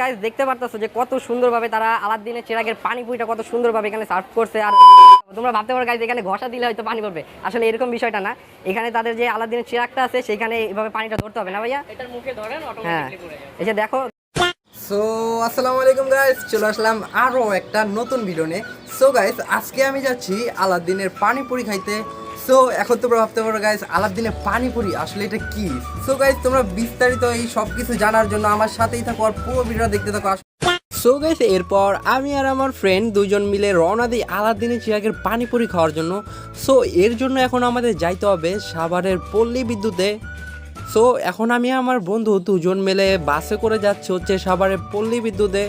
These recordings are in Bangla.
গাইজ দেখতে পারতেছো যে কত সুন্দরভাবে তারা আলাদ আলাদিনের চিরাগের পানিপুরিটা কত সুন্দরভাবে এখানে সার্ভ করছে আর তোমরা ভাবতে পারো গাইজ এখানে ঘষা দিলে হয়তো পানি পড়বে। আসলে এরকম বিষয়টা না। এখানে তাদের যে আলাদিনের চিরাগটা আছে সেখানে এভাবে পানিটা ধরতে হবে না ভাইয়া? এটার মুখে ধরেন হ্যাঁ। এই যে দেখো। সো আসসালামু আলাইকুম গাইস চলে আসলাম আরও একটা নতুন ভিডিও নিয়ে। সো গাইস আজকে আমি যাচ্ছি আলাদিনের পানিপুরি খাইতে। সো এখন তোমরা ভাবতে পারো গাইস আলাদিনের পানিপুরি, আসলে এটা কি? সো গাইস তোমরা বিস্তারিত এই সব কিছু জানার জন্য আমার সাথেই থাকো আর পুরো ভিডিওটা দেখতে থাকো সো গাইস এরপর আমি আর আমার ফ্রেন্ড দুজন মিলে রওনা দিই আলাদিনের চিরাগের পানিপুরি খাওয়ার জন্য। সো এর জন্য এখন আমাদের যাইতে হবে সাভারের পল্লী বিদ্যুতে। সো এখন আমি আমার বন্ধু দুজন মিলে বাসে করে যাচ্ছি হচ্ছে সাভারের পল্লী বিদ্যুতে।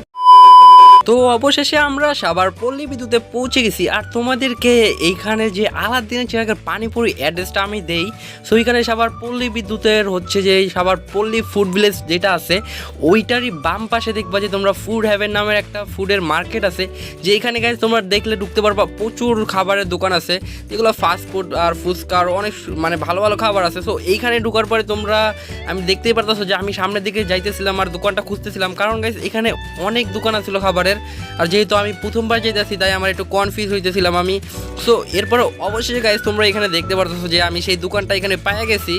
তো অবশেষে আমরা সাবার পল্লী বিদ্যুতে পৌঁছে গেছি। আর তোমাদেরকে এইখানে যে আলাদিনের চিরাগের পানিপুরি অ্যাড্রেসটা আমি দেই সো এইখানে সাভার পল্লী বিদ্যুতের হচ্ছে যে সাবার পল্লী ফুড ভিলেজ যেটা আছে, ওইটারই বাম পাশে দেখবা যে তোমরা ফুড হ্যাভেন নামের একটা ফুডের মার্কেট আছে, যে এখানে গাইজ তোমরা দেখলে ঢুকতে পারবা প্রচুর খাবারের দোকান আছে, যেগুলো ফাস্ট ফুড আর ফুচকা আর অনেক মানে ভালো ভালো খাবার আছে। সো এইখানে ঢোকার পরে তোমরা, আমি দেখতেই পারতেছো যে আমি সামনের দিকে যাইতেছিলাম আর দোকানটা খুঁজতেছিলাম, কারণ গাইজ এখানে অনেক দোকান আছিল খাবারের আর যেহেতু আমি প্রথমবার যেতেছি তাই আমার একটু কনফিউজ হইতেছিলাম আমি। সো এরপরে অবশ্যই গাইজ তোমরা এখানে দেখতে পারতেছো যে আমি সেই দোকানটা এখানে পাইয়া গেছি।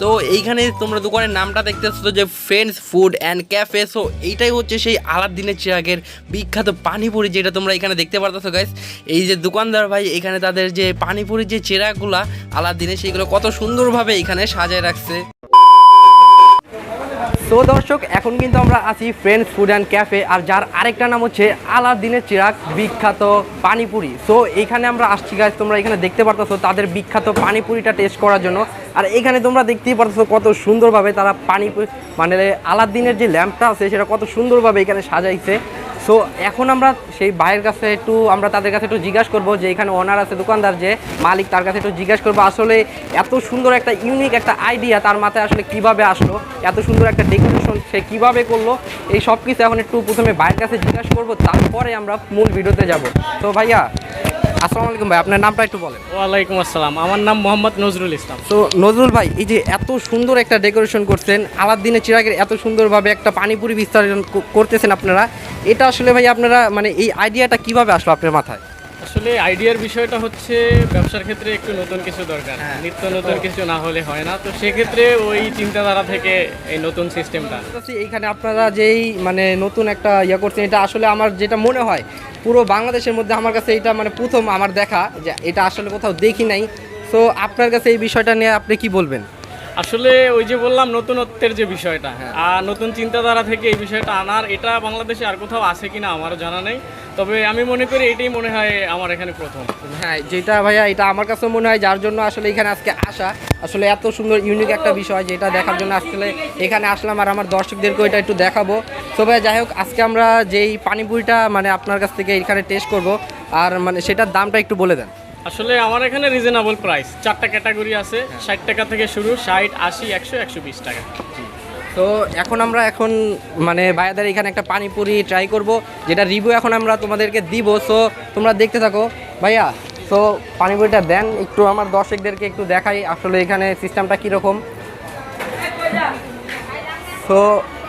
তো এইখানে তোমরা দোকানের নামটা দেখতে পাচ্ছ যে friends food and cafe so এইটাই হচ্ছে সেই আলাদিনের চিরাগের বিখ্যাত পানিপুরি যেটা তোমরা এখানে দেখতে পারতেছো গাইস এই যে দোকানদার ভাই, এখানে তাদের যে পানিপুরির যে চিরাগুলা আলাদিনের সেইগুলো কত সুন্দরভাবে এখানে সাজায় রাখছে। তো দর্শক, এখন কিন্তু আমরা আছি ফ্রেন্ডস ফুড অ্যান্ড ক্যাফে আর যার আরেকটা নাম হচ্ছে আলাদিনের চিরাগ বিখ্যাত পানিপুরি। সো এখানে আমরা আসছি গাছ তোমরা এখানে দেখতে পারতেছো তাদের বিখ্যাত পানিপুরিটা টেস্ট করার জন্য। আর এখানে তোমরা দেখতেই পারতেছো কত সুন্দরভাবে তারা পানিপুরি মানে আলাদিনের যে ল্যাম্পটা আছে সেটা কত সুন্দরভাবে এখানে সাজাইছে। সো এখন আমরা সেই ভাইয়ের কাছে একটু, আমরা তাদের কাছে একটু জিজ্ঞাসা করব যে এখানে ওনার আছে, দোকানদার যে মালিক, তার কাছে একটু জিজ্ঞাসা করব আসলে এত সুন্দর একটা ইউনিক একটা আইডিয়া তার মাথায় আসলে কীভাবে আসলো, এত সুন্দর একটা ডেকোরেশন সে কীভাবে করল, এই সব কিছু এখন একটু প্রথমে ভাইয়ের কাছে জিজ্ঞাসা করব, তারপরে আমরা মূল ভিডিওতে যাব। তো ভাইয়া আসসালামু আলাইকুম ভাই আপনার নামটা একটু বলেন। ওয়ালাইকুম আসসালাম। আমার নাম মোহাম্মদ নজরুল ইসলাম। তো নজরুল ভাই এই যে এত সুন্দর একটা ডেকোরেশন করছেন আলাদিনের চিরাগের এত সুন্দরভাবে একটা পানিপুরি বিস্তার করতেছেন আপনারা এটা আসলে ভাই আপনারা মানে এই আইডিয়াটা কীভাবে আসলো আপনার মাথায়? আসলে আইডিয়ার বিষয়টা হচ্ছে ব্যবসার ক্ষেত্রে একটু নতুন কিছু দরকার। হ্যাঁ। নিত্য নতুন কিছু না হলে হয় না। তো সেক্ষেত্রে ওই চিন্তাধারা থেকে এই নতুন সিস্টেমটা চাচ্ছি এইখানে আপনারা যেই মানে নতুন একটা ইয়ে করছেন এটা আসলে আমার যেটা মনে হয় পুরো বাংলাদেশের মধ্যে আমার কাছে এটা মানে প্রথম আমার দেখা যে এটা আসলে কোথাও দেখি নাই। তো আপনার কাছে এই বিষয়টা নিয়ে আপনি কি বলবেন? আসলে ওই যে বললাম নতুনত্বের যে বিষয়টা হ্যাঁ। আর নতুন চিন্তাধারা থেকে এই বিষয়টা আনার এটা বাংলাদেশে আর কোথাও আছে কিনা আমারও জানা নেই। তবে আমি মনে করি এটাই মনে হয় আমার এখানে প্রথম। হ্যাঁ যেটা ভাইয়া এটা আমার কাছেও মনে হয় যার জন্য আসলে এখানে আজকে আসা। আসলে এত সুন্দর ইউনিক একটা বিষয় যেটা দেখার জন্য আসলে এখানে আসলাম আর আমার দর্শকদেরকে এটা একটু দেখাবো। তো ভাইয়া যাই হোক আজকে আমরা যেই পানিপুরিটা মানে আপনার কাছ থেকে এখানে টেস্ট করব আর মানে সেটার দামটা একটু বলে দেন। আসলে আমার এখানে রিজনেবল প্রাইস চারটা ক্যাটাগরি আছে ষাট টাকা থেকে শুরু ষাট আশি একশো একশো বিশ টাকা। তো এখন আমরা এখন মানে ভাইয়াদের এখানে একটা পানিপুরি ট্রাই করব যেটা রিভিউ এখন আমরা তোমাদেরকে দিব। সো তোমরা দেখতে থাকো। ভাইয়া তো পানিপুরিটা দেন একটু আমার দর্শকদেরকে একটু দেখাই আসলে এখানে সিস্টেমটা কীরকম। তো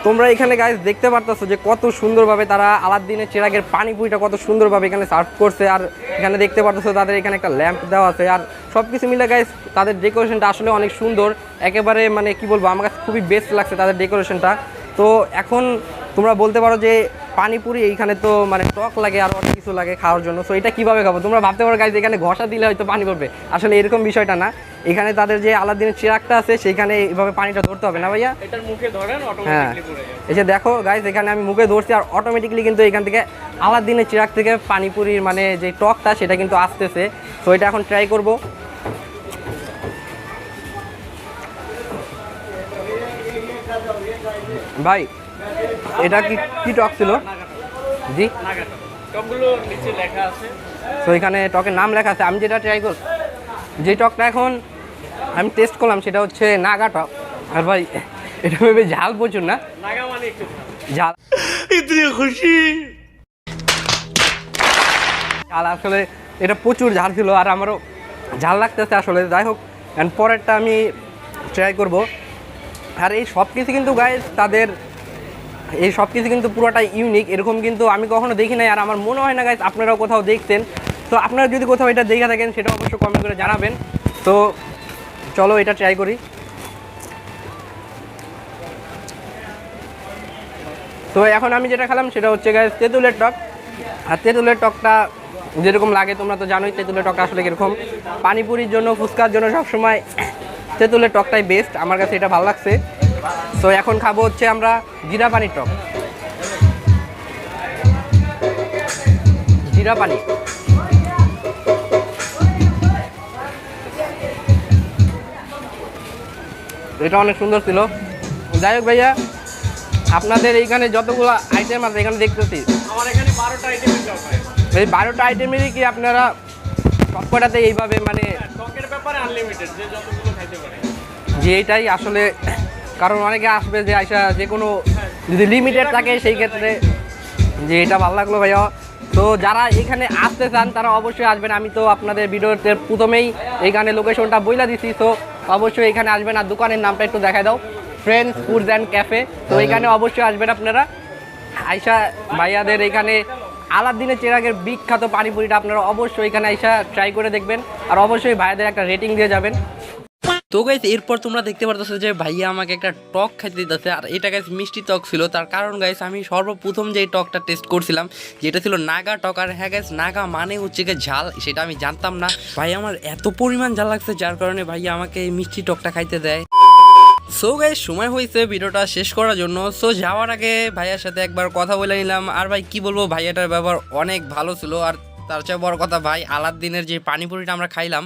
তোমরা এখানে গাইজ দেখতে পারতেছো যে কত সুন্দরভাবে তারা আলাদিনের চিরাগের পানিপুরিটা কত সুন্দরভাবে এখানে সার্ভ করছে। আর এখানে দেখতে পারতেছো তাদের এখানে একটা ল্যাম্প দেওয়া আছে। আর সব কিছু মিলে গাইজ তাদের ডেকোরেশনটা আসলে অনেক সুন্দর। একেবারে মানে কি বলব? আমার কাছে খুবই বেস্ট লাগছে তাদের ডেকোরেশনটা তো এখন তোমরা বলতে পারো যে পানিপুরি এইখানে তো মানে টক লাগে আর অনেক কিছু লাগে খাওয়ার জন্য। সো এটা কীভাবে খাব? তোমরা ভাবতে পারো গাইজ এখানে ঘষা দিলে হয়তো পানি পড়বে। আসলে এরকম বিষয়টা না। এখানে তাদের যে আলাদিনের চিরাকটা আছে সেখানে এইভাবে পানিটা ধরতে হবে না ভাইয়া? এটার মুখে ধরেন হ্যাঁ। এই যে দেখো গাইজ এখানে আমি মুখে ধরছি আর অটোমেটিকলি কিন্তু এখান থেকে আলাদিনের চিরাক থেকে পানিপুরির মানে যে টকটা সেটা কিন্তু আসতেছে। তো এটা এখন ট্রাই করব। ভাই এটা কি কি টক ছিল? জি? নাগাটা সবগুলো নিচে লেখা আছে। তো এখানে টকের নাম লেখা আছে। আমি যেটা ট্রাই করব যে টকটা এখন আমি টেস্ট করলাম সেটা হচ্ছে নাগা টক। আর ভাই এটা ভেবে ঝাল প্রচুর না? মানে একটু ঝাল। ঝাল। ঝাল আসলে এটা প্রচুর ঝাল ছিল আর আমারও ঝাল লাগতেছে আসলে। যাই হোক অ্যান্ড পরেরটা আমি ট্রাই করব। আর এই সব কিছু কিন্তু গায়ে তাদের এই সব কিছু কিন্তু পুরোটাই ইউনিক এরকম কিন্তু আমি কখনো দেখি নাই, আর আমার মনে হয় না গাইজ আপনারাও কোথাও দেখতেন। তো আপনারা যদি কোথাও এটা দেখে থাকেন, সেটা অবশ্যই কমেন্ট করে জানাবেন। তো চলো এটা ট্রাই করি। তো এখন আমি যেটা খেলাম, সেটা হচ্ছে গাইজ তেঁতুলের টক। আর তেঁতুলের টকটা যেরকম লাগে, তোমরা তো জানোই, তেঁতুলের টকটা আসলে কীরকম। পানিপুরির জন্য, ফুচকার জন্য সবসময় তেঁতুলের টকটাই বেস্ট আমার কাছে এটা ভালো লাগছে। তো এখন খাব হচ্ছে আমরা জিরা পানির টক। জিরা পানি। এটা অনেক সুন্দর ছিল। যাই হোক ভাইয়া আপনাদের এইখানে যতগুলো আইটেম আছে এখানে দেখতেছি। এই বারোটা আইটেমেরই কি আপনারা সবকটাতে এইভাবে মানে ব্যাপারে আনলিমিটেড যে যতগুলো খাইতে পারে। যে এইটাই আসলে কারণ অনেকে আসবে যে আইসা যে কোনো যদি লিমিটেড থাকে সেই ক্ষেত্রে যে এটা ভালো লাগল ভাইয়া। তো যারা এখানে আসতে চান, তারা অবশ্যই আসবেন। আমি তো আপনাদের ভিডিওতে প্রথমেই এইখানে লোকেশনটা বইলা দিছি, তো অবশ্যই এখানে আসবেন আর দোকানের নামটা একটু দেখাই দাও। ফ্রেন্ডস ফুডস অ্যান্ড ক্যাফে তো এখানে অবশ্যই আসবেন আপনারা। আইসা ভাইয়াদের এখানে আলাদিনের চেরাগের বিখ্যাত পানিপুরিটা আপনারা অবশ্যই এখানে আইসা ট্রাই করে দেখবেন। আর অবশ্যই ভাইয়াদের একটা রেটিং দিয়ে যাবেন। তো গাইজ এরপর তোমরা দেখতে পারতেছো যে ভাইয়া আমাকে একটা টক খাইতে দিতেছে। আর এটা গাইজ মিষ্টি টক ছিল। তার কারণ গাইজ আমি সর্বপ্রথম যে টকটা টেস্ট করছিলাম, যেটা ছিল নাগা টক। আর হ্যাঁ গাইজ নাগা মানে হচ্ছে গিয়ে ঝাল, সেটা আমি জানতাম না। ভাই, আমার এত পরিমাণ ঝাল লাগছে, যার কারণে ভাইয়া আমাকে মিষ্টি টকটা খাইতে দেয়। সো গাইজ সময় হয়েছে ভিডিওটা শেষ করার জন্য। সো যাওয়ার আগে ভাইয়ার সাথে একবার কথা বলে নিলাম। আর ভাই, কি বলব, ভাইয়াটার ব্যবহার অনেক ভালো ছিল। আর তার চেয়ে বড় কথা ভাই আলার দিনের যে পানিপুরিটা আমরা খাইলাম,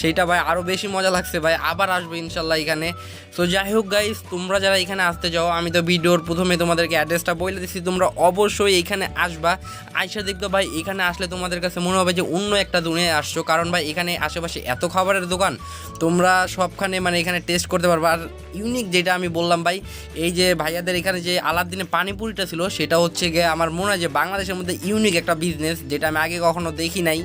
সেইটা ভাই আরও বেশি মজা লাগছে ভাই। আবার আসবে ইনশাল্লাহ এখানে। সো যাই হোক গাইজ তোমরা যারা এখানে আসতে যাও, আমি তো ভিডিওর প্রথমে তোমাদেরকে অ্যাড্রেসটা বলে দিচ্ছি তোমরা অবশ্যই এখানে আসবা। আইসা দেখতো ভাই, এখানে আসলে তোমাদের কাছে মনে হবে যে অন্য একটা দুনিয়ায় আসছো। কারণ ভাই, এখানে আশেপাশে এত খাবারের দোকান, তোমরা সবখানে মানে এখানে টেস্ট করতে পারবা। আর ইউনিক যেটা আমি বললাম ভাই, এই যে ভাইয়াদের এখানে যে আলাদিনে পানিপুরিটা ছিল, সেটা হচ্ছে গিয়ে আমার মনে হয় যে বাংলাদেশের মধ্যে ইউনিক একটা বিজনেস যেটা আমি আগে কখনো দেখি নাই।